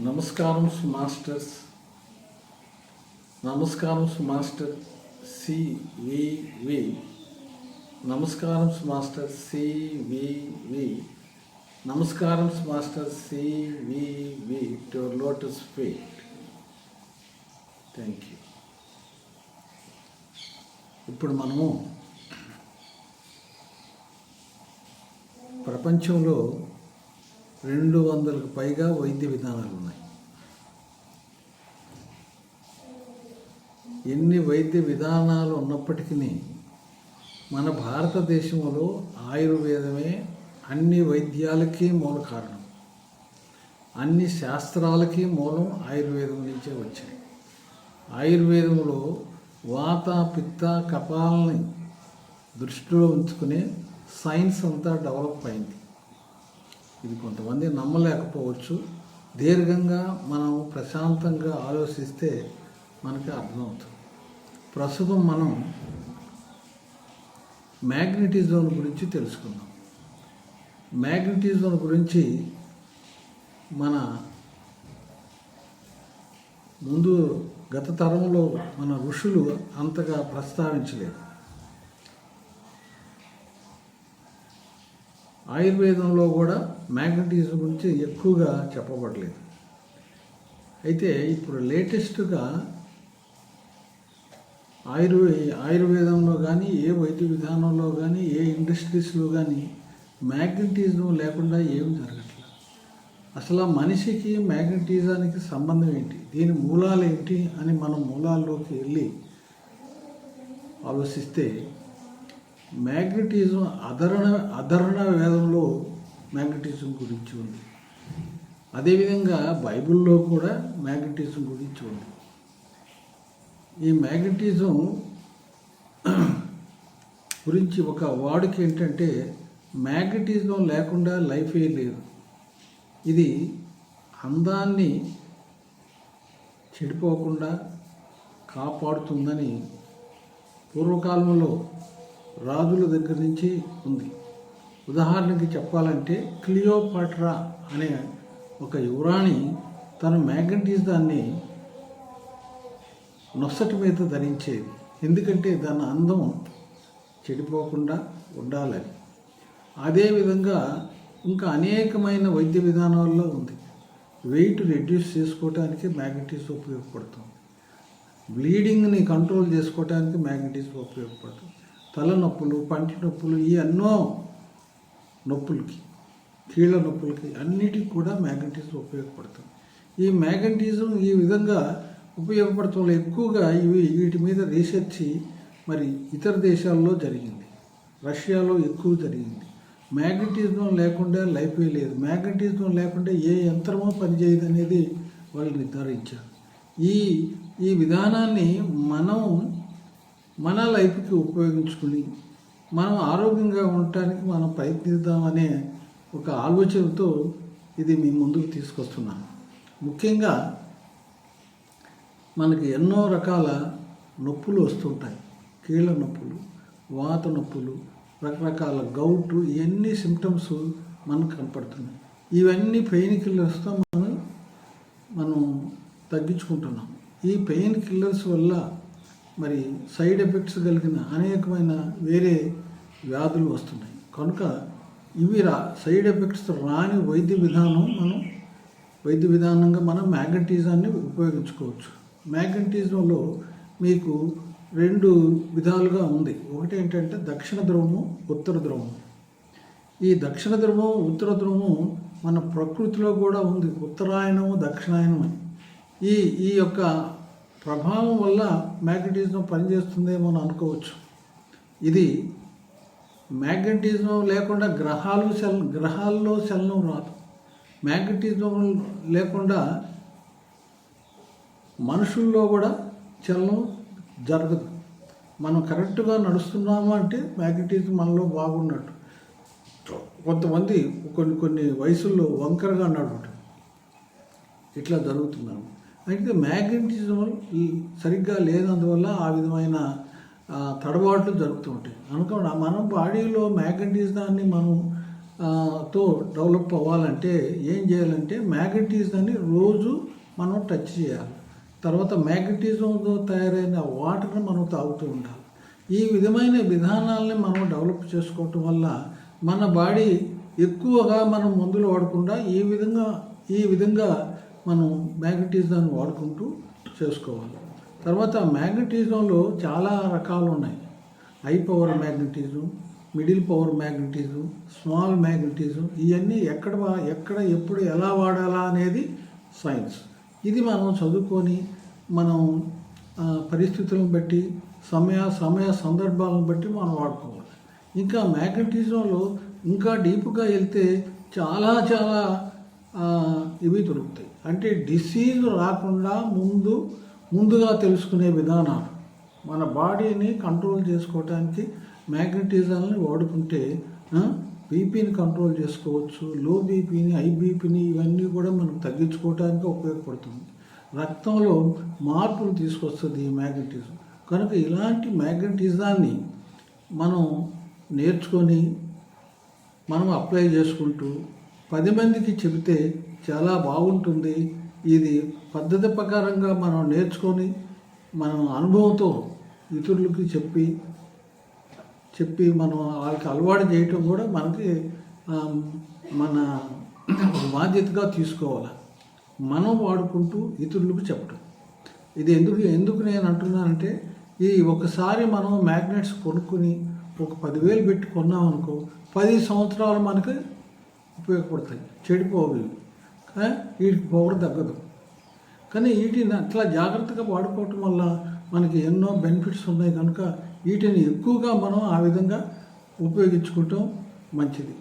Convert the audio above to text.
నమస్కారం మాస్టర్స్ నమస్కారం master CVV నమస్కారం మాస్టర్ సివివి నమస్కారం master CVV to lotus feet thank you ఇప్పుడు మనము ప్రపంచంలో రెండు వందలకు పైగా వైద్య విధానాలు ఉన్నాయి. ఎన్ని వైద్య విధానాలు ఉన్నప్పటికీ మన భారతదేశంలో ఆయుర్వేదమే అన్ని వైద్యాలకి మూల కారణం. అన్ని శాస్త్రాలకి మూలం ఆయుర్వేదం నుంచే వచ్చాయి ఆయుర్వేదంలో వాత పిత్త కపాలని దృష్టిలో ఉంచుకునే సైన్స్ అంతా డెవలప్ అయింది. ఇది కొంతమంది నమ్మలేకపోవచ్చు. దీర్ఘంగా మనం ప్రశాంతంగా ఆలోచిస్తే మనకి అర్థమవుతుంది. ప్రస్తుతం మనం మ్యాగ్నెటిజం గురించి తెలుసుకుందాం. మ్యాగ్నెటిజం గురించి మన ముందు గత తరంలో మన ఋషులు అంతగా ప్రస్తావించలేదు. ఆయుర్వేదంలో కూడా మ్యాగ్నటిజం గురించి ఎక్కువగా చెప్పబడలేదు. అయితే ఇప్పుడు లేటెస్ట్గా ఆయుర్వే ఆయుర్వేదంలో కానీ ఏ వైద్య విధానంలో కానీ ఏ ఇండస్ట్రీస్లో కానీ మ్యాగ్నటిజం లేకుండా ఏం జరగట్లేదు అసలు ఆ మనిషికి మ్యాగ్నటిజానికి సంబంధం ఏంటి? దీని మూలాలు ఏంటి అని మనం మూలాల్లోకి వెళ్ళి ఆలోచిస్తే మ్యాగ్నటిజం అధరణ అధరణ వేదంలో మ్యాగ్నటిజం గురించి ఉంది. అదేవిధంగా బైబిల్లో కూడా మ్యాగ్నటిజం గురించి ఉంది. ఈ మ్యాగ్నటిజం గురించి ఒక వాడుక ఏంటంటే మ్యాగ్నటిజం లేకుండా లైఫే లేదు. ఇది అందాన్ని చెడిపోకుండా కాపాడుతుందని పూర్వకాలంలో రాజుల దగ్గర నుంచి ఉంది. ఉదాహరణకి చెప్పాలంటే క్లియోపాట్రా అనే ఒక యువరాణి తన మ్యాగ్నటిజాన్ని నొసటి మీద ధరించేది. ఎందుకంటే దాని అందం చెడిపోకుండా ఉండాలని. అదేవిధంగా ఇంకా అనేకమైన వైద్య విధానాల్లో ఉంది. వెయిట్ రెడ్యూస్ చేసుకోవడానికి మ్యాగ్నటీస్ ఉపయోగపడుతుంది. బ్లీడింగ్ని కంట్రోల్ చేసుకోవడానికి మ్యాగ్నటీస్ ఉపయోగపడుతుంది. తలనొప్పులు పంటి నొప్పులు ఈ ఎన్నో నొప్పులకి కీళ్ళ నొప్పులకి అన్నిటికి కూడా మ్యాగ్నటిజం ఉపయోగపడుతుంది. ఈ మ్యాగ్నటిజం ఈ విధంగా ఉపయోగపడటం ఎక్కువగా ఇవి వీటి మీద రీసెర్చ్ మరి ఇతర దేశాల్లో జరిగింది. రష్యాలో ఎక్కువ జరిగింది. మ్యాగ్నటిజం లేకుండా లైఫే లేదు. మ్యాగ్నటిజం లేకుండా ఏ యంత్రమో పనిచేయదు అనేది వాళ్ళు నిర్ధారించారు. ఈ ఈ విధానాన్ని మనం మన లైఫ్కి ఉపయోగించుకుని మనం ఆరోగ్యంగా ఉండటానికి మనం ప్రయత్నిద్దామనే ఒక ఆలోచనతో ఇది మీ ముందుకు తీసుకొస్తున్నాను ముఖ్యంగా మనకి ఎన్నో రకాల నొప్పులు వస్తుంటాయి. కీళ్ళ నొప్పులు వాత నొప్పులు రకరకాల గౌట్ ఇవన్నీ సిమ్టమ్స్ మనకు కనపడుతున్నాయి. ఇవన్నీ పెయిన్ కిల్లర్స్తో మనం మనం తగ్గించుకుంటున్నాం. ఈ పెయిన్ కిల్లర్స్ వల్ల మరి సైడ్ ఎఫెక్ట్స్ కలిగిన అనేకమైన వేరే వ్యాధులు వస్తున్నాయి. కనుక ఇవి రా సైడ్ ఎఫెక్ట్స్ రాని వైద్య విధానం మనం వైద్య విధానంగా మనం మ్యాగ్నటిజాన్ని ఉపయోగించుకోవచ్చు. మ్యాగ్నటిజంలో మీకు రెండు విధాలుగా ఉంది. ఒకటి ఏంటంటే దక్షిణ ధ్రువము ఉత్తర ధ్రువము. ఈ దక్షిణ ధ్రువం ఉత్తర ధ్రువము మన ప్రకృతిలో కూడా ఉంది. ఉత్తరాయణము దక్షిణాయనము ఈ ఈ యొక్క ప్రభావం వల్ల మ్యాగ్నటిజం పనిచేస్తుందేమో అని అనుకోవచ్చు. ఇది మ్యాగ్నటిజం లేకుండా గ్రహాలు చల్ గ్రహాల్లో చలనం రాదు. మ్యాగ్నటిజం లేకుండా మనుషుల్లో కూడా చలనం జరగదు. మనం కరెక్ట్గా నడుస్తున్నాము అంటే మ్యాగ్నటిజం మనలో బాగున్నట్టు. కొంతమంది కొన్ని కొన్ని వయసుల్లో వంకరగా నడవటం ఇట్లా జరుగుతున్నాము అయితే మ్యాగ్నెటిజం ఈ సరిగ్గా లేనందువల్ల ఆ విధమైన తడబాట్లు జరుగుతూ ఉంటాయి. అనుకోండి మనం బాడీలో మ్యాగ్నెటిజాన్ని మనం తో డెవలప్ అవ్వాలంటే ఏం చేయాలంటే మ్యాగ్నెటిజాన్ని రోజు మనం టచ్ చేయాలి. తర్వాత మ్యాగ్నెటిజంతో తయారైన వాటర్ని మనం తాగుతూ ఉండాలి. ఈ విధమైన విధానాలని మనం డెవలప్ చేసుకోవటం వల్ల మన బాడీ ఎక్కువగా మనం మందులు వాడకుండా ఈ విధంగా ఈ విధంగా మనం మ్యాగ్నటిజాన్ని వాడుకుంటూ చేసుకోవాలి. తర్వాత మ్యాగ్నటిజంలో చాలా రకాలు ఉన్నాయి high power magnetism middle power magnetism small magnetism ఇవన్నీ ఎక్కడ ఎక్కడ ఎప్పుడు ఎలా వాడాలా అనేది సైన్స్. ఇది మనం చదువుకొని మనం పరిస్థితులను బట్టి సమయ సమయ సందర్భాలను బట్టి మనం వాడుకోవాలి. ఇంకా మ్యాగ్నటిజంలో ఇంకా డీప్గా వెళ్తే చాలా చాలా ఇవి దొరుకుతాయి. అంటే డిసీజ్ రాకుండా ముందు ముందుగా తెలుసుకునే విధానాలు. మన బాడీని కంట్రోల్ చేసుకోవడానికి మ్యాగ్నటిజాలని వాడుకుంటే బీపీని కంట్రోల్ చేసుకోవచ్చు. లో బీపీని హై బీపీని ఇవన్నీ కూడా మనం తగ్గించుకోవడానికి ఉపయోగపడుతుంది. రక్తంలో మార్పులు తీసుకొస్తుంది ఈ మ్యాగ్నెటిజం కనుక ఇలాంటి మ్యాగ్నెటిజాన్ని మనం నేర్చుకొని మనం అప్లై చేసుకుంటూ పది మందికి చెబితే చాలా బాగుంటుంది. ఇది పద్ధతి ప్రకారంగా మనం నేర్చుకొని మనం అనుభవంతో ఇతరులకి చెప్పి చెప్పి మనం వాళ్ళకి అలవాటు చేయటం కూడా మనకి మన బాధ్యతగా తీసుకోవాలి. మనం వాడుకుంటూ ఇతరులకు చెప్పటం. ఇది ఎందుకు ఎందుకు నేను అంటున్నానంటే ఈ ఒకసారి మనం మ్యాగ్నెట్స్ కొనుక్కుని ఒక పదివేలు పెట్టి కొన్నాం అనుకో పది సంవత్సరాలు మనకి ఉపయోగపడతాయి. చెడిపోవు. వీటికి పవర్ తగ్గదు. కానీ వీటిని అట్లా జాగ్రత్తగా వాడుకోవటం వల్ల మనకి ఎన్నో బెనిఫిట్స్ ఉన్నాయి. కనుక వీటిని ఎక్కువగా మనం ఆ విధంగా ఉపయోగించుకోవటం మంచిది.